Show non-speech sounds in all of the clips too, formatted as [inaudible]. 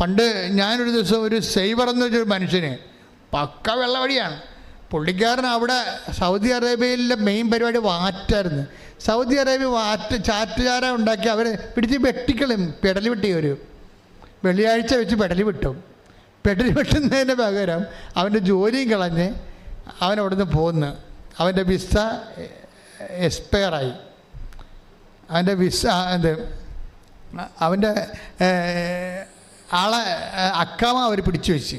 പണ്ട് ഞാനൊരു ദിവസം ഒരു സൈബർ എന്ന് വെച്ചൊരു മനുഷ്യന് പക്ക വെള്ളവടിയാണ്. പുള്ളിക്കാരൻ അവിടെ സൗദി അറേബ്യയിലെ മെയിൻ പരിപാടി വാറ്റായിരുന്നു. സൗദി അറേബ്യ വാറ്റ് ചാറ്റുചാര ഉണ്ടാക്കി അവർ പിടിച്ച് വെട്ടിക്കളും പെടലി വിട്ടി ഒരു. വെള്ളിയാഴ്ച വെച്ച് പെടലി വിട്ടും. പെടലി വെട്ടുന്നതിന് പകരം അവന്റെ ജോലിയും കളഞ്ഞ് അവൻ നിന്ന് പോന്ന്. അവന്റെ വിസ എക്സ്പയറായി. അവന്റെ വിസ എന്ത്? അവന്റെ ആളെ അക്കാമ അവർ പിടിച്ചു വെച്ച്.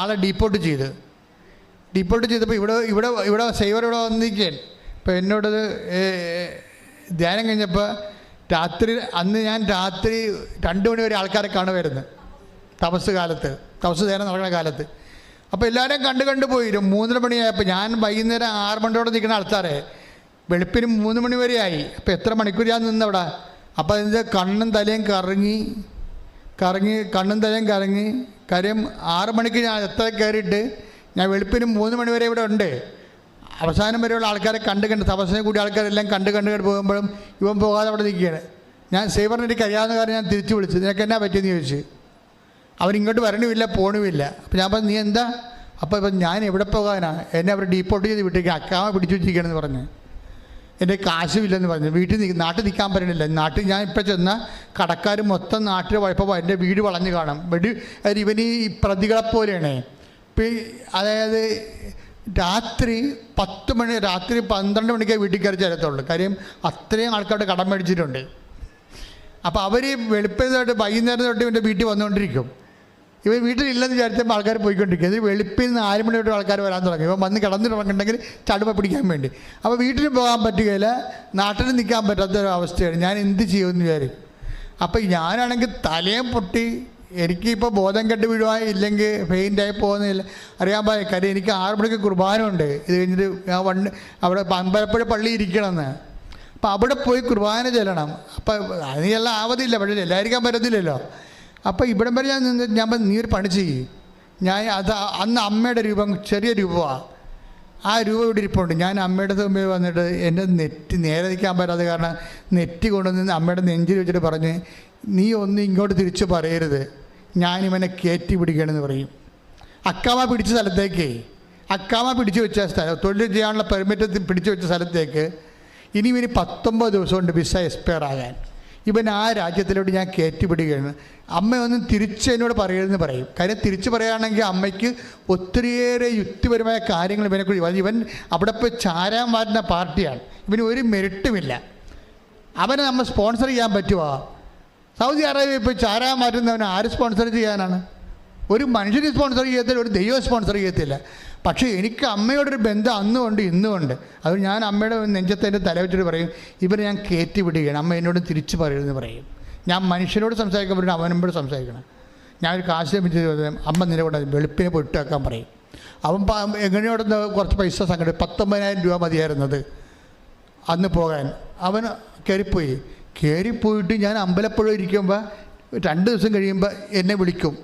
ആളെ ഡീപ്പോർട്ട് ചെയ്ത്. ഡീപ്പോർട്ട് ചെയ്തപ്പോൾ ഇവിടെ ഇവിടെ ഇവിടെ സൈവർ ഇവിടെ വന്നിരിക്കുകയാണ്. ഇപ്പം എന്നോടത് ധ്യാനം കഴിഞ്ഞപ്പോൾ രാത്രി അന്ന് ഞാൻ രാത്രി രണ്ട് മണി വരെ ആൾക്കാരെ കാണുമായിരുന്നു. തപസ് കാലത്ത് തപസ് ധ്യാനം നടക്കുന്ന കാലത്ത്. അപ്പോൾ എല്ലാവരെയും കണ്ട് കണ്ട് പോയി. മൂന്നര മണിയായപ്പോൾ ഞാൻ വൈകുന്നേരം ആറ് മണിയോടെ നിൽക്കുന്ന ആൾക്കാരെ വെളുപ്പിന് മൂന്ന് മണി വരെ ആയി. അപ്പോൾ എത്ര മണിക്കൂർ ഞാൻ നിന്നവിടെ? അപ്പോൾ അതിന്റെ കണ്ണും തലയും കറങ്ങി കറങ്ങി കണ്ണും തലയും കറങ്ങി കാര്യം ആറ് മണിക്ക് ഞാൻ എത്ര കയറിയിട്ട് ഞാൻ വെളുപ്പിന് മൂന്ന് മണി വരെ ഇവിടെ ഉണ്ട്. അവസാനം വരെയുള്ള ആൾക്കാരെ കണ്ട് കണ്ട് തപസ്സിനെ കൂടി ആൾക്കാരെല്ലാം കണ്ട് കണ്ട് കണ്ട് പോകുമ്പോഴും ഇവൻ പോകാതെ അവിടെ നിൽക്കുകയാണ്. ഞാൻ സേവറിന് എനിക്ക് അറിയാവുന്ന കാര്യം ഞാൻ തിരിച്ചു വിളിച്ചു. നിനക്ക് എന്നാ പറ്റിയെന്ന് ചോദിച്ചു. അവൻ ഇങ്ങോട്ട് വരണമില്ല പോണുമില്ല. അപ്പം ഞാൻ പറഞ്ഞു നീ എന്താ? അപ്പോൾ ഇപ്പം ഞാൻ എവിടെ പോകാനാണ് എന്നെ അവർ ഡീപ്പോർട്ട് ചെയ്ത് വിട്ടേക്ക്. അക്കാമ പിടിച്ചു വെച്ചിരിക്കണമെന്ന് പറഞ്ഞു. എന്റെ കാശുമില്ലെന്ന് പറഞ്ഞു. വീട്ടിൽ നിൽക്കും നാട്ടിൽ നിൽക്കാൻ പറ്റണില്ല. നാട്ടിൽ ഞാൻ ഇപ്പം ചെന്ന കടക്കാർ മൊത്തം നാട്ടിൽ പോയപ്പോൾ എന്റെ വീട് വളഞ്ഞു കാണും. വെടി ഇവന് ഈ പ്രതികളെ പോലെയാണ്. അതായത് രാത്രി പത്ത് മണി രാത്രി പന്ത്രണ്ട് മണിക്കേ വീട്ടിൽ കയറി ചേരത്തുള്ളൂ കാര്യം അത്രയും ആൾക്കാരുടെ കടം മേടിച്ചിട്ടുണ്ട്. അപ്പോൾ അവർ വെളുപ്പിന് തൊട്ട് വൈകുന്നേരം തൊട്ട് ഇവന്റെ വീട്ടിൽ വന്നുകൊണ്ടിരിക്കും. ഇവൻ വീട്ടിലില്ലെന്ന് വിചാരിച്ചപ്പോൾ ആൾക്കാർ പോയിക്കൊണ്ടിരിക്കുക ഇത് വെളുപ്പിൽ നിന്ന് ആറ് മണി തൊട്ട് ആൾക്കാർ വരാൻ തുടങ്ങി. ഇവൻ വന്ന് കിടന്നിട്ടുണ്ടെങ്കിൽ ചടുമ പിടിക്കാൻ വേണ്ടി. അപ്പോൾ വീട്ടിൽ പോകാൻ പറ്റുകയില്ല. നാട്ടിൽ നിൽക്കാൻ പറ്റാത്ത ഒരു അവസ്ഥയാണ് ഞാൻ എന്ത് ചെയ്യുമെന്ന് വിചാരിക്കും. അപ്പോൾ ഞാനാണെങ്കിൽ തലയും പൊട്ടി എനിക്കിപ്പോൾ ബോധം കെട്ട് വീഴുവാൻ ഇല്ലെങ്കിൽ ഫെയിന്റായി പോകുന്നില്ല. അറിയാൻ പാടില്ല. കാര്യം എനിക്ക് ആറ് മണിക്ക് കുർബാന ഉണ്ട് ഇത് കഴിഞ്ഞിട്ട് ഞാൻ വണ്ട് അവിടെ അമ്പലപ്പുഴ പള്ളി ഇരിക്കണമെന്ന്. അപ്പോൾ അവിടെ പോയി കുർബാന ചെല്ലണം. അപ്പോൾ അതിനെല്ലാം ആവതില്ല. പക്ഷേ എല്ലാവർക്കും പറ്റത്തില്ലല്ലോ. അപ്പോൾ ഇവിടം വരെ ഞാൻ നിന്ന് ഞാൻ നീ ഒരു പണി ചെയ്യ്. ഞാൻ അത് അന്ന് അമ്മയുടെ രൂപം ചെറിയ രൂപമാണ് ആ രൂപ ഇവിടെ ഇരിപ്പുണ്ട്. ഞാൻ അമ്മയുടെ മുമ്പിൽ വന്നിട്ട് എന്റെ നെറ്റ് നേരെ നിൽക്കാൻ പറ്റാതെ കാരണം നെറ്റ് കൊണ്ടുവന്ന് അമ്മയുടെ നെഞ്ചിൽ വെച്ചിട്ട് പറഞ്ഞ് നീ ഒന്ന് ഇങ്ങോട്ട് തിരിച്ചു പറയരുത്. ഞാനിവനെ കയറ്റി പിടിക്കണമെന്ന് പറയും. അക്കാമ പിടിച്ച സ്ഥലത്തേക്ക് അക്കാമ പിടിച്ചു വെച്ച സ്ഥലം തൊഴിൽ ചെയ്യാനുള്ള പെർമിറ്റ് പിടിച്ചു വെച്ച സ്ഥലത്തേക്ക് ഇനി ഇനി പത്തൊമ്പത് ദിവസം കൊണ്ട് വിസ എക്സ്പയർ ആകാൻ. ഇവൻ ആ രാജ്യത്തിലോട്ട് ഞാൻ കയറ്റി അമ്മയൊന്നും തിരിച്ച് എന്നോട് പറയരുതെന്ന് പറയും. കാര്യം തിരിച്ച് പറയുകയാണെങ്കിൽ അമ്മയ്ക്ക് ഒത്തിരിയേറെ യുക്തിപരമായ കാര്യങ്ങൾ ഇവനെ കൂടി ഇവൻ അവിടെ പോയി ചാരാൻ വരുന്ന പാർട്ടിയാണ്. ഇവന് ഒരു മെരിട്ടുമില്ല അവനെ നമ്മൾ സ്പോൺസർ ചെയ്യാൻ പറ്റുമോ? സൗദി അറേബ്യ ഇപ്പോൾ ചാരാൻ മാറ്റുന്നവനെ ആര് സ്പോൺസർ ചെയ്യാനാണ്? ഒരു മനുഷ്യന് സ്പോൺസർ ചെയ്യത്തില്ല ഒരു ദൈവം സ്പോൺസർ ചെയ്യത്തില്ല. പക്ഷേ എനിക്ക് അമ്മയോടൊരു ബന്ധം അന്നുമുണ്ട് ഇന്നുമുണ്ട്. അത് ഞാൻ അമ്മയുടെ നെഞ്ചത്തേന്റെ തല വെച്ചിട്ട് പറയും ഇവരെ ഞാൻ കയറ്റി വിടുകയാണ് അമ്മ എന്നോട് തിരിച്ചു പറയുമെന്ന് പറയും. ഞാൻ മനുഷ്യനോട് സംസാരിക്കാൻ പറ്റും അവനോട് സംസാരിക്കണം. ഞാൻ ഒരു കാശ് ലഭിച്ചത് അമ്മ നിലകൊണ്ട വെളുപ്പിനെ പൊട്ട് വെക്കാൻ പറയും. അവൻ എങ്ങനെയോടെ കുറച്ച് പൈസ സംഘടന പത്തൊമ്പതിനായിരം രൂപ മതിയായിരുന്നത് അന്ന് പോകാൻ. അവൻ കയറിപ്പോയി. കയറിപ്പോയിട്ട് ഞാൻ അമ്പലപ്പുഴ ഇരിക്കുമ്പോൾ രണ്ട് ദിവസം കഴിയുമ്പോൾ എന്നെ വിളിക്കും.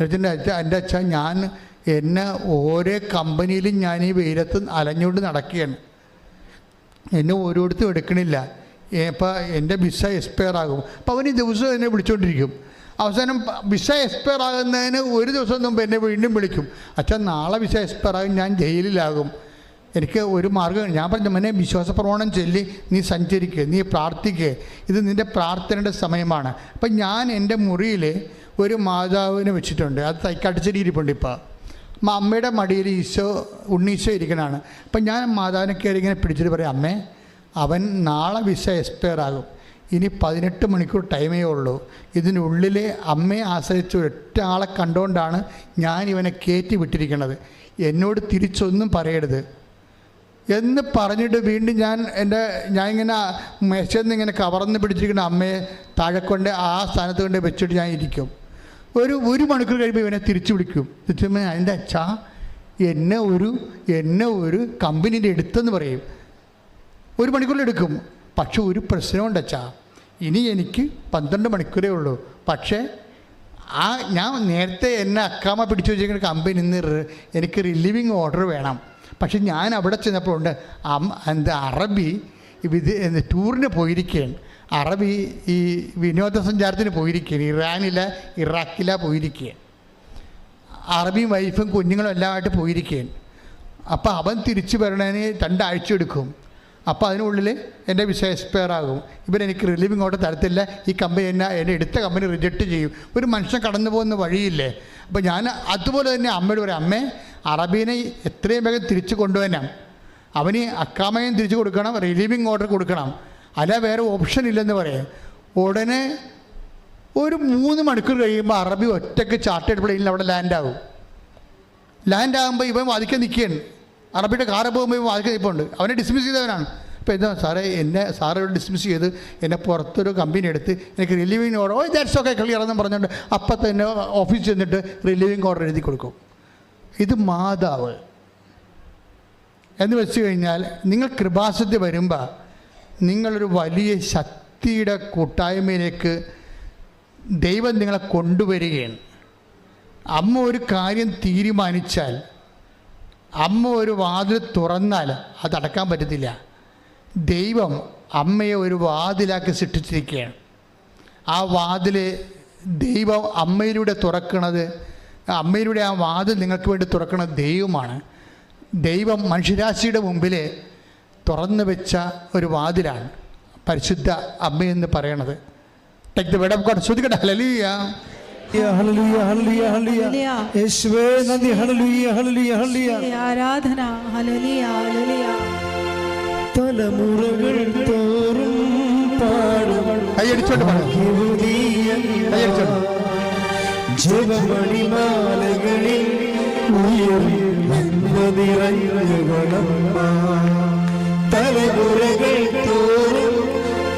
എന്നിട്ട് അച്ഛ എന്റെ അച്ഛൻ ഞാൻ എന്നെ ഓരോ കമ്പനിയിലും ഞാൻ ഈ വെയിലത്ത് അലഞ്ഞുകൊണ്ട് നടക്കുകയാണ്. എന്നെ ഓരോരുത്തരും എടുക്കണില്ല. ഇപ്പോൾ എന്റെ വിസ എക്സ്പയർ ആകും. അപ്പോൾ അവൻ ഈ ദിവസം എന്നെ വിളിച്ചുകൊണ്ടിരിക്കും അവസാനം വിസ എക്സ്പയർ ആകുന്നതിന് ഒരു ദിവസം മുമ്പ് എന്നെ വീണ്ടും വിളിക്കും. അച്ഛൻ നാളെ വിസ എക്സ്പയർ ആകും ഞാൻ ജയിലിലാകും. എനിക്ക് ഒരു മാർഗം ഞാൻ പറഞ്ഞു മനെ വിശ്വാസ പ്രമാണം ചൊല്ലി നീ സഞ്ചരിക്കുക നീ പ്രാർത്ഥിക്കുക ഇത് നിന്റെ പ്രാർത്ഥനയുടെ സമയമാണ്. അപ്പം ഞാൻ എന്റെ മുറിയിൽ ഒരു മാതാവിനെ വെച്ചിട്ടുണ്ട്. അത് തൈക്കാട്ടിച്ചേരി ഇരിപ്പുണ്ട് ഇപ്പോൾ അമ്മയുടെ മടിയിൽ ഈശോ ഉണ്ണീശോ ഇരിക്കണതാണ് അപ്പം ഞാൻ മാതാവിനെ കയറി ഇങ്ങനെ പിടിച്ചിട്ട് പറയാം അമ്മേ അവൻ നാളെ വിസ എക്സ്പയർ ആകും. ഇനി പതിനെട്ട് മണിക്കൂർ ടൈമേ ഉള്ളൂ. ഇതിനുള്ളിൽ അമ്മയെ ആശ്രയിച്ച ഒറ്റ ആളെ കണ്ടുകൊണ്ടാണ് ഞാൻ ഇവനെ കയറ്റി വിട്ടിരിക്കുന്നത് എന്നോട് തിരിച്ചൊന്നും പറയരുത്. എന്ന് പറഞ്ഞിട്ട് വീണ്ടും ഞാൻ എന്റെ ഞാൻ ഇങ്ങനെ നിന്ന് ഇങ്ങനെ കവർന്ന് പിടിച്ചിരിക്കുന്ന അമ്മയെ താഴെ കൊണ്ട് ആ സ്ഥാനത്ത് കൊണ്ട് വെച്ചിട്ട് ഞാൻ ഇരിക്കും. ഒരു ഒരു മണിക്കൂർ കഴിയുമ്പോൾ ഇവനെ തിരിച്ചു വിളിക്കും. തിരിച്ചു എന്റെ അച്ഛാ എന്നെ ഒരു എന്നെ ഒരു കമ്പനീന്റെ എടുത്തെന്ന് പറയും. ഒരു മണിക്കൂറിലെടുക്കും പക്ഷെ ഒരു പ്രശ്നമുണ്ട് അച്ഛാ. ഇനി എനിക്ക് പന്ത്രണ്ട് മണിക്കൂറേ ഉള്ളൂ. പക്ഷേ ആ ഞാൻ നേരത്തെ എന്നെ അക്കാമ പിടിച്ചു വെച്ചിരിക്കുന്ന കമ്പനി നിന്ന് എനിക്ക് റിലീവിങ് ഓർഡർ വേണം. പക്ഷെ ഞാൻ അവിടെ ചെന്നപ്പോൾ ഉണ്ട് എന്താ അറബി വിദേ ടൂറിന് പോയിരിക്കുകയാണ്. അറബി ഈ വിനോദസഞ്ചാരത്തിന് പോയിരിക്കുകയാണ്. ഇറാനിലെ ഇറാഖില പോയിരിക്കുക അറബി വൈഫും കുഞ്ഞുങ്ങളും എല്ലാമായിട്ട് പോയിരിക്കുകയാണ്. അപ്പോൾ അവൻ തിരിച്ചു വരണതിന് രണ്ടാഴ്ച എടുക്കും. അപ്പോൾ അതിനുള്ളിൽ എന്റെ വിസ എക്സ്പയർ ആകും ഇവൻ എനിക്ക് റിലീവ് ഇങ്ങോട്ട് തരത്തില്ല. ഈ കമ്പനി എന്നെ എന്നെ എടുത്ത കമ്പനി റിജക്റ്റ് ചെയ്യും. ഒരു മനുഷ്യൻ കടന്നു പോകുന്ന വഴിയില്ലേ? അപ്പോൾ ഞാൻ അതുപോലെ തന്നെ അമ്മയോട് ഒരു അമ്മേ അറബീനെ എത്രയും വേഗം തിരിച്ചു കൊണ്ടുവരണം. അവന് അക്കാമയും തിരിച്ചു കൊടുക്കണം റിലീവിങ് ഓർഡർ കൊടുക്കണം. അല്ല വേറെ ഓപ്ഷൻ ഇല്ലെന്ന് പറയാം. ഉടനെ ഒരു മൂന്ന് മണിക്കൂർ കഴിയുമ്പോൾ അറബി ഒറ്റയ്ക്ക് ചാർട്ടേഡ് പ്ലെയിനിൽ അവിടെ ലാൻഡ് ആകും ലാൻഡ് ആകുമ്പോൾ ഇവൻ വാദിക്കാൻ നിൽക്കുകയാണ്. അറബിയുടെ കാറ് പോകുമ്പോൾ ഇവൻ വാദിക്കാൻ നിൽപ്പുണ്ട്. അവനെ ഡിസ്മിസ് ചെയ്തവനാണ്. അപ്പോൾ എന്താ സാറേ എന്നെ സാറ് ഡിസ്മിസ് ചെയ്ത് എന്നെ പുറത്തൊരു കമ്പനി എടുത്ത് എനിക്ക് relieving order oh that's okay clear എന്ന് പറഞ്ഞുകൊണ്ട് അപ്പം തന്നെ ഓഫീസ് ചെന്നിട്ട് റിലീവിങ് ഓർഡർ എഴുതി കൊടുക്കും. ഇത് മാതാവ്. എന്ന് വെച്ച് കഴിഞ്ഞാൽ നിങ്ങൾ കൃപാസത്തിൽ വരുമ്പോൾ നിങ്ങളൊരു വലിയ ശക്തിയുടെ കൂട്ടായ്മയിലേക്ക് ദൈവം നിങ്ങളെ കൊണ്ടുവരികയാണ്. അമ്മ ഒരു കാര്യം തീരുമാനിച്ചാൽ അമ്മ ഒരു വാതിൽ തുറന്നാൽ അത് അടക്കാൻ പറ്റത്തില്ല. ദൈവം അമ്മയെ ഒരു വാതിലാക്കി സൃഷ്ടിച്ചിരിക്കുകയാണ്. ആ വാതിൽ ദൈവം അമ്മയിലൂടെ തുറക്കുന്നത് അമ്മയിലൂടെ ആ വാതിൽ നിങ്ങൾക്ക് വേണ്ടി തുറക്കുന്നത് ദൈവമാണ്. ദൈവം മനുഷ്യരാശിയുടെ മുമ്പിൽ തുറന്നു വെച്ച ഒരു വാതിലാണ് പരിശുദ്ധ അമ്മയെന്ന് പറയണത്. Take the word of God ശ്രദ്ധിക്കട്ടെ ഹല്ലേലൂയ ഹല്ലേലൂയ, ഹല്ലേലൂയ, ഹല്ലേലൂയ. ഹല്ലേലൂയ. യേശുവേ നന്ദി ഹല്ലേലൂയ, ഹല്ലേലൂയ, ഹല്ലേലൂയ. ആരാധന. ഹല്ലേലൂയ ഹല്ലേലൂയ. തലമുറകൾ തോറും പാടും. ജപമണിമാലകളിൽ തലമുറകൾ തോറും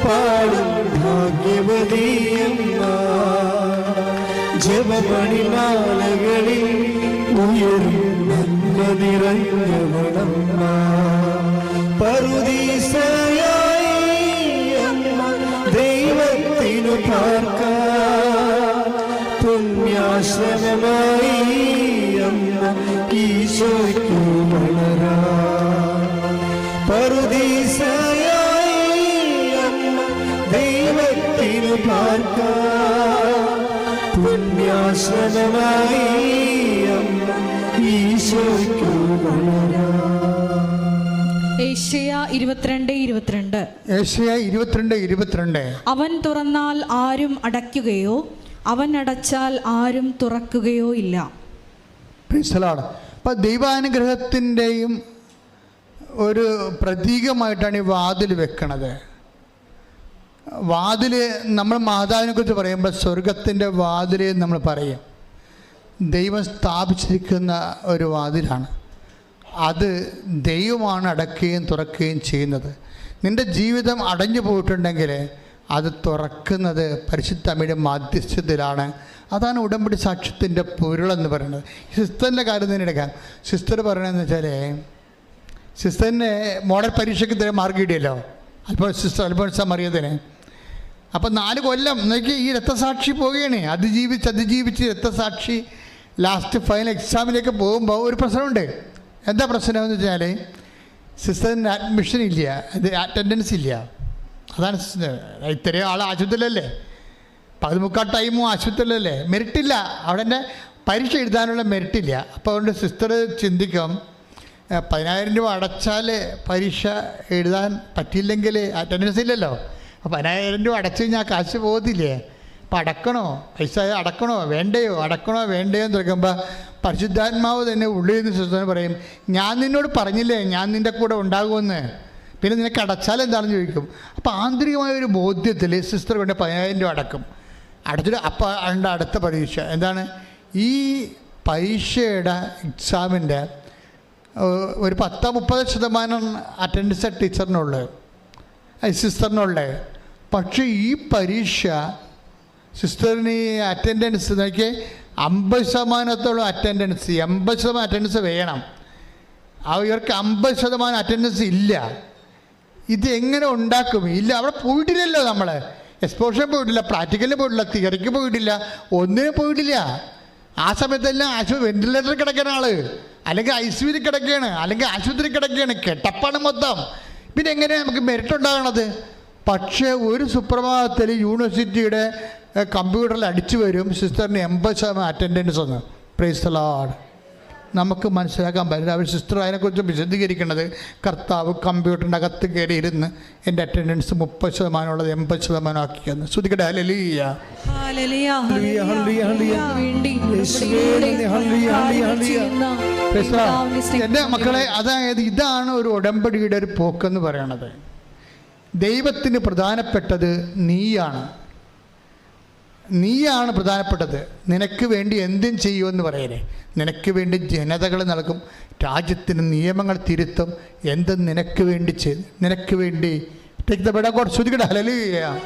പാടും ഭാഗ്യവതിയമ്മ. ജപമണിമാലകളിൽ ഉയർന്നിറങ്ങുകളമ്മ പറുദീസയായി അമ്മ ദൈവത്തിനു പാർക്കാം. പുണ്യാശ്രമമായി അമ്മ ഈശോയ്ക്കു വളരാ. അമ്മ ദൈവത്തിനു പാർക്കാം. പുണ്യാശ്രമമായി അമ്മ ഈശോയ്ക്കു വളരാ ഏഷ്യ ഇരുപത്തിരണ്ട് ഇരുപത്തിരണ്ട്. ഏഷ്യ ഇരുപത്തിരണ്ട് ഇരുപത്തിരണ്ട്. അവൻ തുറന്നാൽ ആരും അടയ്ക്കുകയോ അവൻ അടച്ചാൽ ആരും തുറക്കുകയോ ഇല്ല. ദൈവാനുഗ്രഹത്തിന്റെയും അപ്പം ദൈവാനുഗ്രഹത്തിന്റെയും ഒരു പ്രതീകമായിട്ടാണ് ഈ വാതിൽ വെക്കണത്. വാതിൽ നമ്മൾ മാതാവിനെ കുറിച്ച് പറയുമ്പോൾ സ്വർഗത്തിന്റെ വാതിൽ നമ്മൾ പറയും. ദൈവം സ്ഥാപിച്ചിരിക്കുന്ന ഒരു വാതിലാണ്. അത് ദൈവമാണ് അടക്കുകയും തുറക്കുകയും ചെയ്യുന്നത്. നിന്റെ ജീവിതം അടഞ്ഞു പോയിട്ടുണ്ടെങ്കിൽ അത് തുറക്കുന്നത് പരിശുദ്ധ അമ്മയുടെ മാധ്യസ്ഥത്തിലാണ് അതാണ് ഉടമ്പടി സാക്ഷ്യത്തിന്റെ പൊരുളെന്ന് പറയുന്നത്. സിസ്റ്ററിന്റെ കാര്യം തന്നെ എടുക്കാം. സിസ്റ്റർ പറയണതെന്ന് വെച്ചാൽ സിസ്റ്ററിന് മോഡൽ പരീക്ഷയ്ക്ക് ഇതുവരെ മാർക്ക് കിട്ടിയല്ലോ. അല്പം സിസ്റ്റർ അല്പം മറിയതിന്. അപ്പം നാല് കൊല്ലം നോക്കി ഈ രക്തസാക്ഷി പോവുകയാണ്. അതിജീവിച്ച് അതിജീവിച്ച് രക്തസാക്ഷി ലാസ്റ്റ് ഫൈനൽ എക്സാമിലേക്ക് പോകുമ്പോൾ ഒരു പ്രശ്നമുണ്ട്. എന്താ പ്രശ്നമെന്ന് വെച്ചാൽ സിസ്റ്ററിന് അഡ്മിഷൻ ഇല്ല. അത് അറ്റൻഡൻസ് ഇല്ല. അതാണ് സിസ്റ്റർ. ഇത്രയും ആൾ ആശുപത്രിയിലല്ലേ? പതിമുക്കാൽ ടൈമും ആശുപത്രിയിലല്ലേ? മെറിറ്റില്ല അവിടെ പരീക്ഷ എഴുതാനുള്ള മെറിറ്റില്ല അപ്പോൾ അതുകൊണ്ട് സിസ്റ്റർ ചിന്തിക്കും "ഏ, പതിനായിരം രൂപ അടച്ചാൽ പരീക്ഷ എഴുതാൻ പറ്റിയില്ലെങ്കിൽ അറ്റൻഡൻസ് ഇല്ലല്ലോ. അപ്പോൾ പതിനായിരം രൂപ അടച്ചു കഴിഞ്ഞാൽ കാശ് പോകത്തില്ലേ? അപ്പം അടക്കണോ? പൈസ അടക്കണോ? വേണ്ടയോ? അടക്കണോ? വേണ്ടയോ എന്ന് തുടങ്ങുമ്പോൾ പരിശുദ്ധാത്മാവ് തന്നെ ഉള്ളിൽ നിന്ന് സിസ്റ്റർ പറയും ഞാൻ നിന്നോട് പറഞ്ഞില്ലേ? ഞാൻ നിന്റെ കൂടെ ഉണ്ടാകുമെന്ന്. പിന്നെ നിനക്ക് അടച്ചാൽ എന്താണെന്ന് ചോദിക്കും. അപ്പോൾ ആന്തരികമായ ഒരു ബോധ്യത്തിൽ സിസ്റ്റർ കൊണ്ട് പതിനായിരം രൂപ അടക്കും. അടച്ചിട്ട് അപ്പോൾ ഉണ്ട് അടുത്ത പരീക്ഷ. എന്താണ്? ഈ പരീക്ഷയുടെ എക്സാമിന്റെ ഒരു പത്ത് മുപ്പത് ശതമാനം അറ്റൻഡൻസ് ടീച്ചറിനുള്ളത് സിസ്റ്ററിനുള്ളത് പക്ഷേ ഈ പരീക്ഷ സിസ്റ്ററിന് ഈ അറ്റൻഡൻസ് നോക്കി അമ്പത് ശതമാനത്തോളം അറ്റൻഡൻസ് എൺപത് ശതമാനം അറ്റൻഡൻസ് വേണം. ഇവർക്ക് അമ്പത് ശതമാനം അറ്റൻഡൻസ് ഇല്ല. ഇത് എങ്ങനെ ഉണ്ടാക്കും? ഇല്ല അവിടെ പോയിട്ടില്ലല്ലോ നമ്മൾ എക്സ്പോഷൻ പോയിട്ടില്ല പ്രാക്ടിക്കലിന് പോയിട്ടില്ല തിയറിക്ക് പോയിട്ടില്ല ഒന്നിനും പോയിട്ടില്ല. ആ സമയത്തെല്ലാം ആശു വെന്റിലേറ്ററിൽ കിടക്കുന്ന ആൾ. അല്ലെങ്കിൽ ഐ സിയിൽ കിടക്കുകയാണ്. അല്ലെങ്കിൽ ആശുപത്രി കിടക്കുകയാണ്. കെട്ടപ്പാണ് മൊത്തം. പിന്നെ എങ്ങനെയാണ് നമുക്ക് മെറിറ്റ് ഉണ്ടാകണത്? പക്ഷേ ഒരു സുപ്രഭാതത്തിൽ യൂണിവേഴ്സിറ്റിയുടെ കമ്പ്യൂട്ടറിൽ അടിച്ചു വരും സിസ്റ്ററിന് എൺപത് ശതമാനം അറ്റൻഡൻസ് ഒന്ന് പ്രൈസ് ലാഡ് നമുക്ക് മനസ്സിലാക്കാൻ പറ്റില്ല. അവർ സിസ്റ്റർ അതിനെക്കുറിച്ച് വിശദീകരിക്കുന്നത് കർത്താവ് കമ്പ്യൂട്ടറിന്റെ അകത്ത് കയറി ഇരുന്ന് എന്റെ അറ്റൻഡൻസ് മുപ്പത് ശതമാനമുള്ളത് എൺപത് ശതമാനം ആക്കിയെന്ന് ശ്രുതിക്കട്ടെ ഹലലിയ എന്റെ മക്കളെ അതായത് ഇതാണ് ഒരു ഉടമ്പടിയുടെ ഒരു പോക്കെന്ന് പറയണത്. ദൈവത്തിന് പ്രധാനപ്പെട്ടത് നീയാണ്. നീയാണ് പ്രധാനപ്പെട്ടത്. നിനക്ക് വേണ്ടി എന്തും ചെയ്യുമെന്ന് പറയലേ നിനക്ക് വേണ്ടി ജനതകൾ നൽകും. രാജ്യത്തിന് നിയമങ്ങൾ തിരുത്തും. എന്തും നിനക്ക് വേണ്ടി ചെയ്ത് നിനക്ക് വേണ്ടി. ടേക്ക് ദ ബെഡ് ഗോഡ് ശ്രുതികട. ഹലലിയ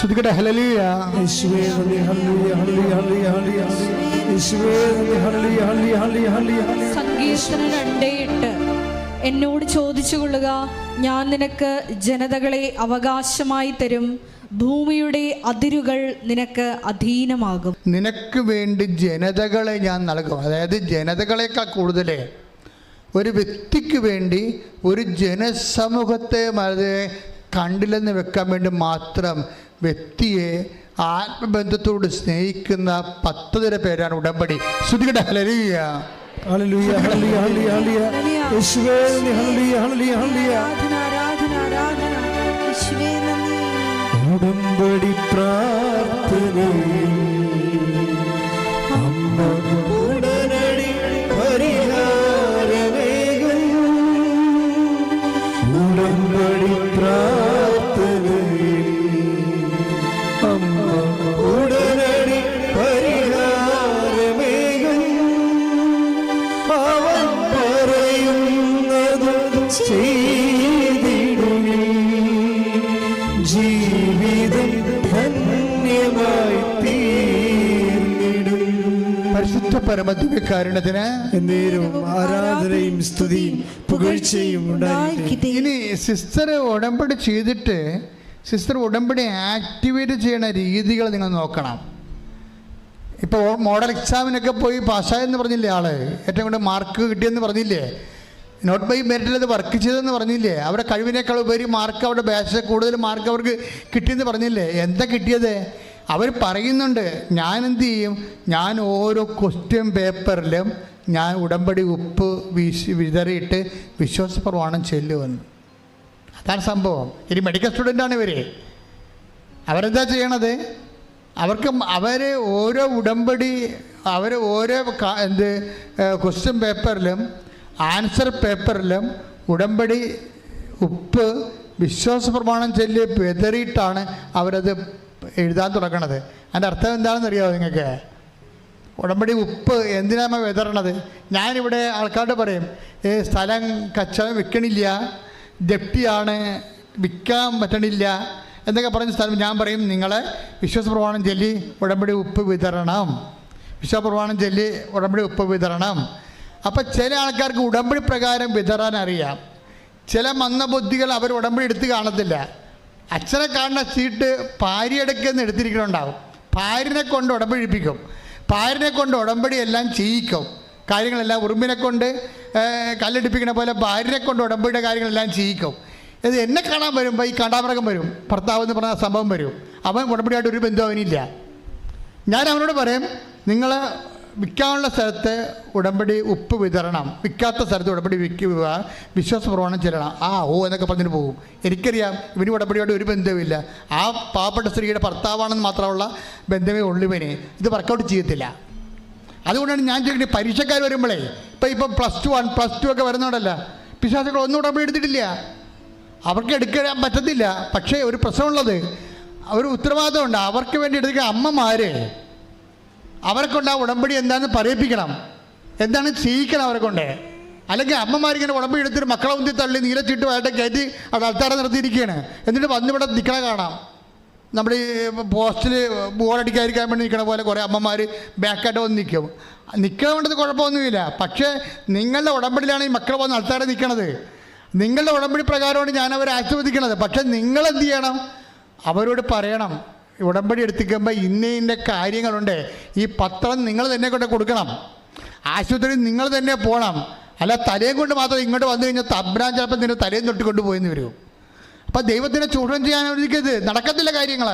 ശ്രുതികട. ഹലലിയ സങ്കീർത്തനം രണ്ടേ എട്ട് എന്നോട് ചോദിച്ചു കൊള്ളുക ഞാൻ നിനക്ക് ജനതകളെ അവകാശമായി തരും ഭൂമിയുടെ അതിരുകൾ നിനക്ക് അധീനമാകും. നിനക്ക് വേണ്ടി ജനതകളെ ഞാൻ നൽകും. അതായത് ജനതകളെക്കാൾ കൂടുതൽ ഒരു വ്യക്തിക്ക് വേണ്ടി ഒരു ജനസമൂഹത്തെ അത് കണ്ടില്ലെന്ന് വെക്കാൻ വേണ്ടി മാത്രം വ്യക്തിയെ ആത്മബന്ധത്തോട് സ്നേഹിക്കുന്ന പത്ത് തര പേരാണ് ഉടമ്പടി. ശ്രുതികട ഹലരിയ ഹല്ലേലൂയ ഹല്ലേലൂയ ഹല്ലേലൂയ ഹല്ലേലൂയ. യേശുവേ നന്ദി ഹല്ലേലൂയ ഹല്ലേലൂയ ഹല്ലേലൂയ. ആരാധന ആരാധന യേശുവേ നന്ദി. ഉടമ്പടി പ്രാർത്ഥന അമ്മ പരമദിവ്യകാരുണ്യത്തിന് എന്നേരും ആരാധനയും സ്തുതിയും പുകഴ്ചയും ഉണ്ടായിരിക്കട്ടെ ഇനി സിസ്റ്റർ ഉടമ്പടി ചെയ്തിട്ട് സിസ്റ്റർ ഉടമ്പടി ആക്ടിവേറ്റ് ചെയ്യുന്ന രീതികൾ നിങ്ങൾ നോക്കണം. ഇപ്പോൾ മോഡൽ എക്സാമിനൊക്കെ പോയി പാസ്സായെന്ന് പറഞ്ഞില്ലേ ആൾ? ഏറ്റവും കൂടുതൽ മാർക്ക് കിട്ടിയെന്ന് പറഞ്ഞില്ലേ? നോട്ട് ബൈ മെറിറ്റിൽ അത് വർക്ക് ചെയ്തെന്ന് പറഞ്ഞില്ലേ? അവരുടെ കഴിവിനേക്കാൾ ഉപരി മാർക്ക് അവരുടെ ബാച്ച് കൂടുതൽ മാർക്ക് അവർക്ക് കിട്ടിയെന്ന് പറഞ്ഞില്ലേ? എന്താ കിട്ടിയത്? അവർ പറയുന്നുണ്ട് ഞാൻ എന്ത് ചെയ്യും ഞാൻ ഓരോ ക്വസ്റ്റ്യൻ പേപ്പറിലും ഞാൻ ഉടമ്പടി ഉപ്പ് വീശി വിതറിയിട്ട് വിശ്വാസ പ്രമാണം ചെല്ലുമെന്ന്. അതാണ് സംഭവം. ഇനി മെഡിക്കൽ സ്റ്റുഡന്റാണ് ഇവർ അവരെന്താ ചെയ്യണത്? അവർക്ക് അവർ ഓരോ ഉടമ്പടി അവർ ഓരോ എന്ത് ക്വസ്റ്റ്യൻ പേപ്പറിലും ആൻസർ പേപ്പറിലും ഉടമ്പടി ഉപ്പ് വിശ്വാസ പ്രമാണം ചൊല്ലി വിതറിയിട്ടാണ് അവരത് എഴുതാൻ തുടങ്ങണത്. അതിന്റെ അർത്ഥം എന്താണെന്ന് അറിയാമോ നിങ്ങൾക്ക്? ഉടമ്പടി ഉപ്പ് എന്തിനാണ് വിതറണത്? ഞാനിവിടെ ആൾക്കാരോട് പറയും ഈ സ്ഥലം കച്ചവടം വിൽക്കണില്ല ജപ്തിയാണ് വിൽക്കാൻ പറ്റണില്ല എന്നൊക്കെ പറഞ്ഞ സ്ഥലം ഞാൻ പറയും നിങ്ങളെ വിശ്വാസ പ്രമാണം ചൊല്ലി ഉടമ്പടി ഉപ്പ് വിതരണം വിശ്വാസ പ്രമാണം ചൊല്ലി ഉടമ്പടി ഉപ്പ് വിതരണം അപ്പം ചില ആൾക്കാർക്ക് ഉടമ്പടി പ്രകാരം വിതറാൻ അറിയാം. ചില മന്ദബുദ്ധികൾ അവർ ഉടമ്പടി എടുത്ത് കാണത്തില്ല. അച്ഛനെ കാണുന്ന സീറ്റ് ഭാര്യയെടുക്കുന്ന എടുത്തിരിക്കണുണ്ടാവും. ഭാര്യനെ കൊണ്ട് ഉടമ്പഴിപ്പിക്കും ഭാര്യനെ കൊണ്ട് ഉടമ്പടി എല്ലാം ചെയ്യിക്കും. കാര്യങ്ങളെല്ലാം ഉറുമ്പിനെ കൊണ്ട് കല്ലെടുപ്പിക്കണ പോലെ ഭാര്യനെ കൊണ്ട് ഉടമ്പടിയുടെ കാര്യങ്ങളെല്ലാം ചെയ്യിക്കും. ഇത് എന്നെ കാണാൻ വരുമ്പോൾ ഈ കണ്ടാമൃഗം വരും. ഭർത്താവ് എന്ന് പറഞ്ഞ സംഭവം വരും. അവൻ ഉടമ്പടിയായിട്ട് ഒരു ബന്ധു അവനില്ല. ഞാൻ അവനോട് പറയും നിങ്ങൾ വിൽക്കാനുള്ള സ്ഥലത്ത് ഉടമ്പടി ഉപ്പ് വിതരണം. വിൽക്കാത്ത സ്ഥലത്ത് ഉടമ്പടി വിൽക്കുക വിശ്വാസ പ്രമാണം ചെല്ലണം. ആ ഓ എന്നൊക്കെ പറഞ്ഞിട്ട് പോകും. എനിക്കറിയാം ഇവന് ഉടമ്പടിയോട് ഒരു ബന്ധവുമില്ല. ആ പാവപ്പെട്ട സ്ത്രീയുടെ ഭർത്താവാണെന്ന് മാത്രമുള്ള ബന്ധമേ ഉള്ളൂ ഇവന്. ഇത് വർക്കൗട്ട് ചെയ്യത്തില്ല. അതുകൊണ്ടാണ് ഞാൻ ചോദിക്കുന്നത് പരീക്ഷക്കാർ വരുമ്പോഴേ ഇപ്പം ഇപ്പം plus two one plus two ഒക്കെ വരുന്നോണ്ടല്ല പിശാസുകൾ ഒന്നും ഉടമ്പടി എടുത്തിട്ടില്ല. അവർക്ക് എടുക്കാൻ പറ്റത്തില്ല. പക്ഷേ ഒരു പ്രശ്നമുള്ളത് ഒരു ഉത്തരവാദിത്തമുണ്ട് അവർക്ക് വേണ്ടി എടുക്കുന്ന അമ്മമാര് അവരെ കൊണ്ട് ആ ഉടമ്പടി എന്താണെന്ന് പറയിപ്പിക്കണം. എന്താണ് ചെയ്യിക്കണം അവരെ കൊണ്ട് അല്ലെങ്കിൽ അമ്മമാരിങ്ങനെ ഉടമ്പടി എടുത്തിട്ട് മക്കളെ ഉന്തി തള്ളി നീലച്ചിട്ട് ആയിട്ട് കയറ്റി അത് അൾത്താരം നിർത്തിയിരിക്കുകയാണ്. എന്നിട്ട് വന്നിവിടെ നിൽക്കണ കാണാം. നമ്മുടെ ഈ പോസ്റ്റിൽ ബോർഡടിക്കാതിരിക്കാൻ വേണ്ടി നിൽക്കണ പോലെ കുറേ അമ്മമാർ ബാക്കായിട്ട് വന്ന് നിൽക്കും നിൽക്കാൻ വേണ്ടത് കുഴപ്പമൊന്നുമില്ല. പക്ഷേ നിങ്ങളുടെ ഉടമ്പടിയിലാണ് ഈ മക്കൾ വന്ന് ആൾക്കാരെ നിൽക്കണത് നിങ്ങളുടെ ഉടമ്പടി പ്രകാരമാണ് ഞാൻ അവരെ ആശീർവദിക്കണത്. പക്ഷേ നിങ്ങൾ എന്ത് ചെയ്യണം? അവരോട് പറയണം. ഉടമ്പടി എടുത്തിക്കുമ്പോൾ ഇന്ന ഇന്ന കാര്യങ്ങളുണ്ട്. ഈ പത്രം നിങ്ങൾ തന്നെ കൊണ്ട് കൊടുക്കണം. ആശുപത്രിയിൽ നിങ്ങൾ തന്നെ പോകണം അല്ല തലയും കൊണ്ട് മാത്രം ഇങ്ങോട്ട് വന്നു കഴിഞ്ഞാൽ തബ്രാൻ ചിലപ്പോൾ നിന്റെ തലയും തൊട്ടിക്കൊണ്ട് പോയെന്ന് വരും. അപ്പം ദൈവത്തിനെ ചൂഷണം ചെയ്യാൻ നടക്കത്തില്ല കാര്യങ്ങൾ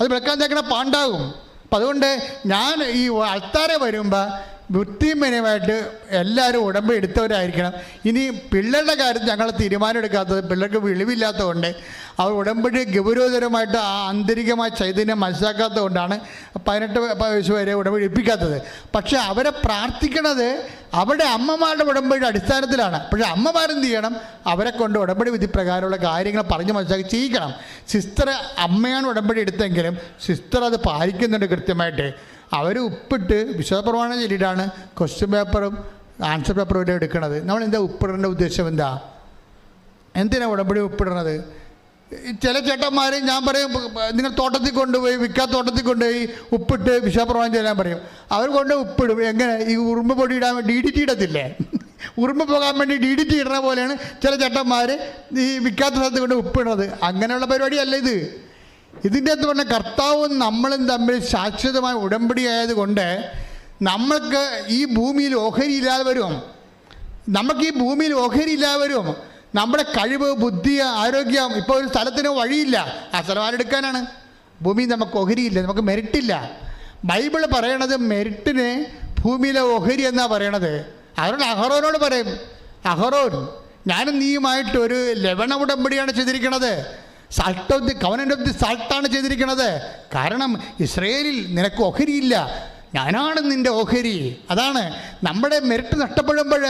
അത് വെക്കാൻ തേക്കണ പാണ്ടാകും അപ്പം അതുകൊണ്ട് ഞാൻ ഈ അൾത്താരെ വരുമ്പോൾ വൃത്തിമനമായിട്ട് എല്ലാവരും ഉടമ്പ് എടുത്തവരായിരിക്കണം. ഇനി പിള്ളേരുടെ കാര്യം ഞങ്ങൾ തീരുമാനം എടുക്കാത്തത് പിള്ളേർക്ക് വെളിവില്ലാത്തതുകൊണ്ട് അവർ ഉടമ്പടി ഗൗരവതരമായിട്ട് ആ ആന്തരികമായ ചൈതന്യം മനസ്സിലാക്കാത്തത് കൊണ്ടാണ് പതിനെട്ട് വയസ്സ് വരെ ഉടമ്പടി എടുപ്പിക്കാത്തത്. പക്ഷേ അവരെ പ്രാർത്ഥിക്കണത് അവരുടെ അമ്മമാരുടെ ഉടമ്പടിയുടെ അടിസ്ഥാനത്തിലാണ്. പക്ഷേ അമ്മമാരെന്ത് ചെയ്യണം? അവരെ കൊണ്ട് ഉടമ്പടി വിധി പ്രകാരമുള്ള കാര്യങ്ങൾ പറഞ്ഞ് മനസ്സിലാക്കി ചെയ്യിക്കണം. സിസ്റ്റർ അമ്മയാണ് ഉടമ്പടി എടുത്തെങ്കിലും സിസ്റ്റർ അത് പാലിക്കുന്നുണ്ട് കൃത്യമായിട്ട്. അവർ ഉപ്പിട്ട് വിശ്വാസപ്രമാണം ചൊല്ലിയിട്ടാണ് ക്വസ്റ്റ്യൻ പേപ്പറും ആൻസർ പേപ്പറും ഇവിടെ എടുക്കുന്നത് നമ്മൾ എന്താ ഉപ്പിടേണ്ട ഉദ്ദേശം എന്താ? എന്തിനാണ് ഉടമ്പടി ഉപ്പിടണത്? ചില ചേട്ടന്മാർ ഞാൻ പറയും നിങ്ങൾ തോട്ടത്തിൽ കൊണ്ടുപോയി വിൽക്കാത്ത തോട്ടത്തിൽ കൊണ്ടുപോയി ഉപ്പിട്ട് വിഷാപ്രമാണം ചെയ്യാൻ പറയും. അവർ കൊണ്ട് ഉപ്പിടും. എങ്ങനെ? ഈ ഉറുമ്പ് പൊടി ഇടാൻ ഡി ഡി ടി ഇടത്തില്ലേ? [laughs] ഉറുമ്പ് പോകാൻ വേണ്ടി ഡി ഡി ടി ഇടുന്ന പോലെയാണ് ചില ചേട്ടന്മാർ ഈ വിൽക്കാത്ത സ്ഥലത്ത് കൊണ്ട് ഉപ്പിടുന്നത്. അങ്ങനെയുള്ള പരിപാടിയല്ല ഇത്. ഇതിന്റെ അകത്ത് പറഞ്ഞ കർത്താവും നമ്മളും തമ്മിൽ ശാശ്വതമായ ഉടമ്പടി ആയതുകൊണ്ട് നമ്മൾക്ക് ഈ ഭൂമിയിൽ ഓഹരി ഇല്ലാതെ വരും. നമുക്ക് ഈ ഭൂമിയിൽ ഓഹരി ഇല്ലാതെ വരും. നമ്മുടെ കഴിവ് ബുദ്ധി ആരോഗ്യം ഇപ്പോൾ ഒരു സ്ഥലത്തിന് വഴിയില്ല. ആ സ്ഥലം ആരെടുക്കാനാണ് ഭൂമിയിൽ നമുക്ക് ഓഹരിയില്ല നമുക്ക് മെരിട്ടില്ല ബൈബിൾ പറയണത് മെരിട്ടിന് ഭൂമിയിലെ ഓഹരി എന്നാണ് പറയണത്. അതുകൊണ്ട് അഹറോനോട് പറയും അഹറോൻ ഞാനും നീയുമായിട്ട് ഒരു ലവണ ഉടമ്പടിയാണ് ചെയ്തിരിക്കണത്. Salt of the covenant of the സാൾട്ടാണ് ചെയ്തിരിക്കുന്നത്. കാരണം ഇസ്രയേലിൽ നിനക്ക് ഓഹരിയില്ല. ഞാനാണ് നിന്റെ ഓഹരി. അതാണ് നമ്മുടെ മെരിട്ട് നഷ്ടപ്പെടുമ്പോൾ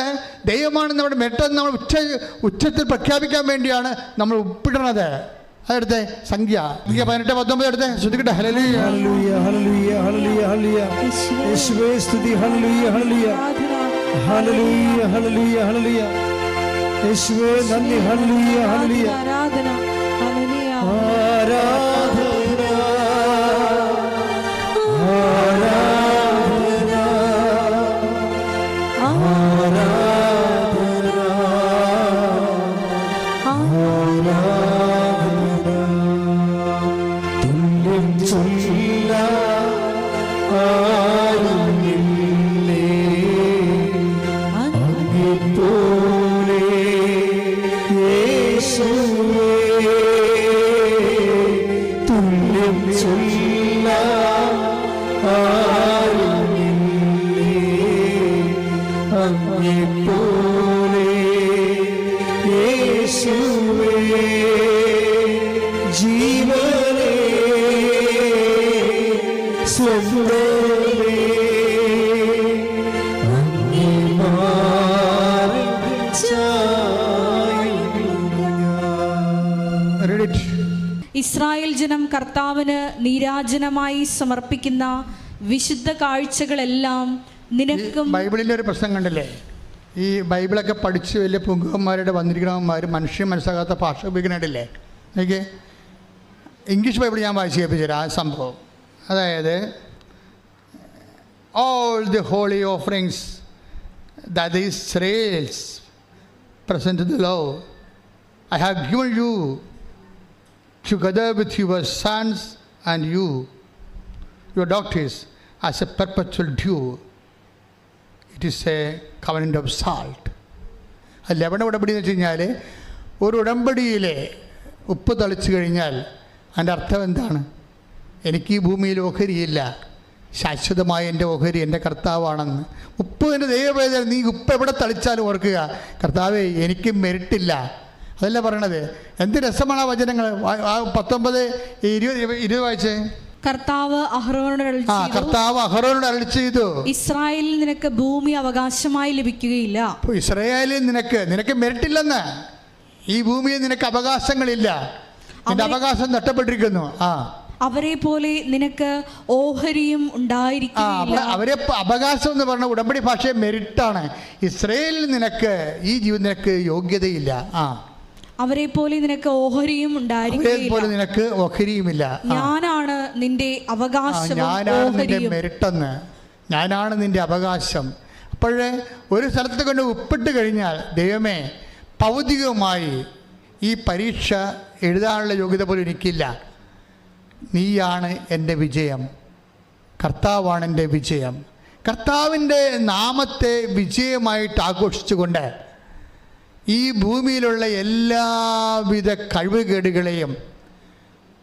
ദൈവമാണ് നമ്മുടെ മെരിട്ട് നമ്മൾ ഉച്ച ഉച്ചത്തിൽ പ്രഖ്യാപിക്കാൻ വേണ്ടിയാണ് നമ്മൾ ഉപ്പിടുന്നത് അതെടുത്തെ സംഖ്യ. സംഖ്യ പതിനെട്ട് പത്തൊമ്പത് എടുത്ത്. ശ്രദ്ധിക്കട്ടെ. ആരാധന. ആരാധന ഇസ്രായേൽ ജനം കർത്താവിന് നീരാജനമായി സമർപ്പിക്കുന്ന വിശുദ്ധ കാഴ്ചകളെല്ലാം നിനക്കും ബൈബിളിന്റെ ഒരു പ്രശ്നം കണ്ടില്ലേ? ഈ ബൈബിളൊക്കെ പഠിച്ച് വലിയ പുങ്കന്മാരുടെ വന്നിരിക്കണവന്മാർ മനുഷ്യൻ മനസ്സിലാകാത്ത ഭാഷ ഉപയോഗിക്കണില്ലേ എനിക്ക് ഇംഗ്ലീഷ് ബൈബിൾ ഞാൻ വായിച്ച് കേൾപ്പിച്ചു തരാം ആ സംഭവം. അതായത് all the holy offerings that is Israel's present the law I have given you together with your sons and you, your daughters, as a perpetual due. It is a covenant of salt. അത് ലവണ ഉടമ്പടി എന്ന് വെച്ച് കഴിഞ്ഞാൽ ഒരു ഉടമ്പടിയിലെ ഉപ്പ് തളിച്ചു കഴിഞ്ഞാൽ അതിന്റെ അർത്ഥം എന്താണ് എനിക്ക് ഈ ഭൂമിയിൽ ഓഹരിയില്ല ശാശ്വതമായ എന്റെ ഓഹരി എന്റെ കർത്താവാണെന്ന്. ഉപ്പ് എന്റെ ദൈവവേദന നീ ഉപ്പ് എവിടെ തളിച്ചാലും ഓർക്കുക. കർത്താവേ എനിക്ക് മെരിട്ടില്ല അതല്ല പറയണത്? എന്ത് രസമാണ് ആ വചനങ്ങൾ? ആ- പത്തൊമ്പത് ഇരുപത് ഇരുപത് വായിച്ചേ? കർത്താവ് അഹ്റോനോട് അരുളി ആ കർത്താവ് അഹറോനോട് അരളി ചെയ്തു. ഇസ്രായേലിൽ നിനക്ക് ഭൂമി അവകാശമായി ലഭിക്കുകയില്ല. ഇസ്രായേലിൽ ഇസ്രയേലിൽ നിനക്ക് നിനക്ക് മെരിട്ടില്ലെന്ന് ഈ ഭൂമിയിൽ നിനക്ക് അവകാശങ്ങളില്ല. നിന്റെ അവകാശം നഷ്ടപ്പെട്ടിരിക്കുന്നു. ആ. അവരെ പോലെ നിനക്ക് ഓഹരിയും ഉണ്ടായിരിക്കും അവരെ അവകാശം എന്ന് പറഞ്ഞ ഉടമ്പടി ഭാഷ മെറിറ്റാണ് ഇസ്രയേലിൽ നിനക്ക് ഈ ജീവൻ നിനക്ക് യോഗ്യതയില്ല. ആ. അവരെ പോലെ നിനക്ക് ഓഹരിയും ഉണ്ടായിരിക്കും നിനക്ക് ഓഹരിയുമില്ല. ഞാനാണ് നിന്റെ അവകാശം ഞാനാണ് നിന്റെ മെരിട്ടെന്ന്. ഞാനാണ് നിന്റെ അവകാശം. അപ്പോഴേ ഒരു സ്ഥലത്ത് കൊണ്ട് ഉപ്പിട്ട് കഴിഞ്ഞാൽ ദൈവമേ ഭൗതികമായി ഈ പരീക്ഷ എഴുതാനുള്ള യോഗ്യത പോലും എനിക്കില്ല. നീയാണ് എന്റെ വിജയം. കർത്താവാണ് എന്റെ വിജയം. കർത്താവിന്റെ നാമത്തെ വിജയമായിട്ട് ആഘോഷിച്ചുകൊണ്ട് ഈ ഭൂമിയിലുള്ള എല്ലാവിധ കഴിവുകേടുകളെയും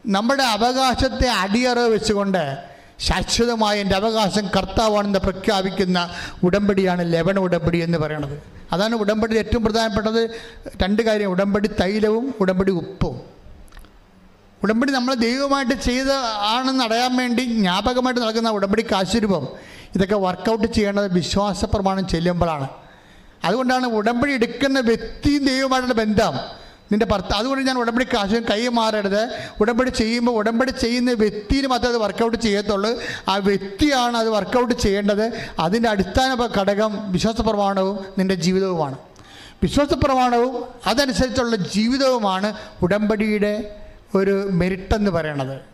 നമ്മുടെ അവകാശത്തെ അടിയറവ് വെച്ചുകൊണ്ട് ശാശ്വതമായ എന്റെ അവകാശം കർത്താവാണെന്ന് പ്രഖ്യാപിക്കുന്ന ഉടമ്പടിയാണ് ലവണ ഉടമ്പടി എന്ന് പറയുന്നത്. അതാണ് ഉടമ്പടി ഏറ്റവും പ്രധാനപ്പെട്ടത്. രണ്ട് കാര്യം ഉടമ്പടി തൈലവും ഉടമ്പടി ഉപ്പും. ഉടമ്പടി നമ്മൾ ദൈവമായിട്ട് ചെയ്ത ആണെന്ന് അറിയാൻ വേണ്ടി ജ്ഞാപകമായിട്ട് നൽകുന്ന ഉടമ്പടി കാശുരൂപം. ഇതൊക്കെ വർക്കൗട്ട് ചെയ്യേണ്ടത് വിശ്വാസ പ്രമാണം ചെല്ലുമ്പോഴാണ്. അതുകൊണ്ടാണ് ഉടമ്പടി എടുക്കുന്ന വ്യക്തിയും ദൈവമായിട്ടുള്ള ബന്ധം. നിന്റെ ഭർത്താവ് അതുകൊണ്ട് ഞാൻ ഉടമ്പടി കാശ് കൈ മാറരുത്. ഉടമ്പടി ചെയ്യുമ്പോൾ ഉടമ്പടി ചെയ്യുന്ന വ്യക്തിയിൽ മാത്രമേ അത് വർക്കൗട്ട് ചെയ്യത്തുള്ളൂ. ആ വ്യക്തിയാണ് അത് വർക്കൗട്ട് ചെയ്യേണ്ടത്. അതിന്റെ അടിസ്ഥാന ഘടകം വിശ്വാസ പ്രമാണവും നിന്റെ ജീവിതവുമാണ്. വിശ്വാസ പ്രമാണവും അതനുസരിച്ചുള്ള ജീവിതവുമാണ് ഉടമ്പടിയുടെ ഒരു മെരിട്ടെന്ന് പറയണത്.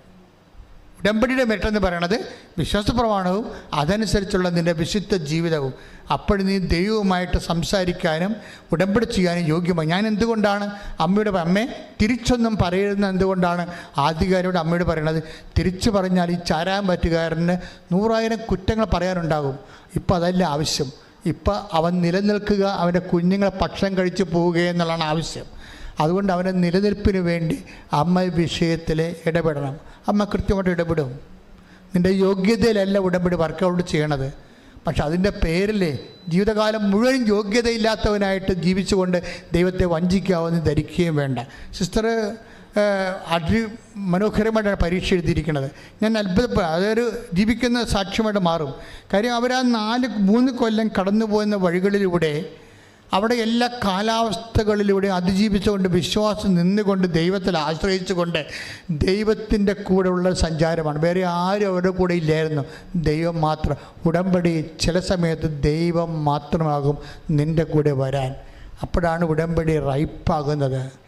ഉടമ്പടിയുടെ മെരിട്ടെന്ന് പറയണത് വിശ്വാസ പ്രമാണവും അതനുസരിച്ചുള്ള നിന്റെ വിശുദ്ധ ജീവിതവും. അപ്പോൾ നീ ദൈവവുമായിട്ട് സംസാരിക്കാനും ഉടമ്പടി ചെയ്യാനും യോഗ്യമായി. ഞാൻ എന്തുകൊണ്ടാണ് അമ്മയുടെ അമ്മയെ അമ്മേ തിരിച്ചൊന്നും പറയുന്ന എന്തുകൊണ്ടാണ് ആദ്യകാരോട് അമ്മയോട് പറയണത്? തിരിച്ചു പറഞ്ഞാൽ ഈ ചാരാൻ പറ്റുകാരന് നൂറായിരം കുറ്റങ്ങൾ പറയാനുണ്ടാകും. ഇപ്പം അതല്ല ആവശ്യം. ഇപ്പം അവൻ നിലനിൽക്കുക അവന്റെ കുഞ്ഞുങ്ങളെ പക്ഷം കഴിച്ചു പോവുക എന്നുള്ളതാണ് ആവശ്യം. അതുകൊണ്ട് അവന്റെ നിലനിൽപ്പിന് വേണ്ടി അമ്മ വിഷയത്തിൽ ഇടപെടണം. അമ്മ കൃത്യമായിട്ട് ഇടപെടും. നിന്റെ യോഗ്യതയിലല്ല ഉടമ്പടി വർക്കൗട്ട് ചെയ്യണത്. പക്ഷെ അതിന്റെ പേരിൽ ജീവിതകാലം മുഴുവൻ യോഗ്യതയില്ലാത്തവനായിട്ട് ജീവിച്ചുകൊണ്ട് ദൈവത്തെ വഞ്ചിക്കാവുന്ന ധരിക്കുകയും വേണ്ട. സിസ്റ്റർ അതി മനോഹരമായിട്ടാണ് പരീക്ഷ എഴുതിയിരിക്കുന്നത്. ഞാൻ അത്ഭുതപ്പെടും അതൊരു ജീവിക്കുന്ന സാക്ഷ്യമായിട്ട് മാറും. കാര്യം അവരാ നാല് മൂന്ന് കൊല്ലം കടന്നു പോകുന്ന വഴികളിലൂടെ അവിടെ എല്ലാ കാലാവസ്ഥകളിലൂടെ അതിജീവിച്ചുകൊണ്ട് വിശ്വാസം നിന്നുകൊണ്ട് ദൈവത്തിൽ ആശ്രയിച്ചുകൊണ്ട് ദൈവത്തിന്റെ കൂടെയുള്ള സഞ്ചാരമാണ്. വേറെ ആരും അവരുടെ കൂടെ ഇല്ലായിരുന്നു. ദൈവം മാത്രം. ഉടമ്പടി ചില സമയത്ത് ദൈവം മാത്രമാകും നിന്റെ കൂടെ വരാൻ. അപ്പോഴാണ് ഉടമ്പടി റൈപ്പാകുന്നത്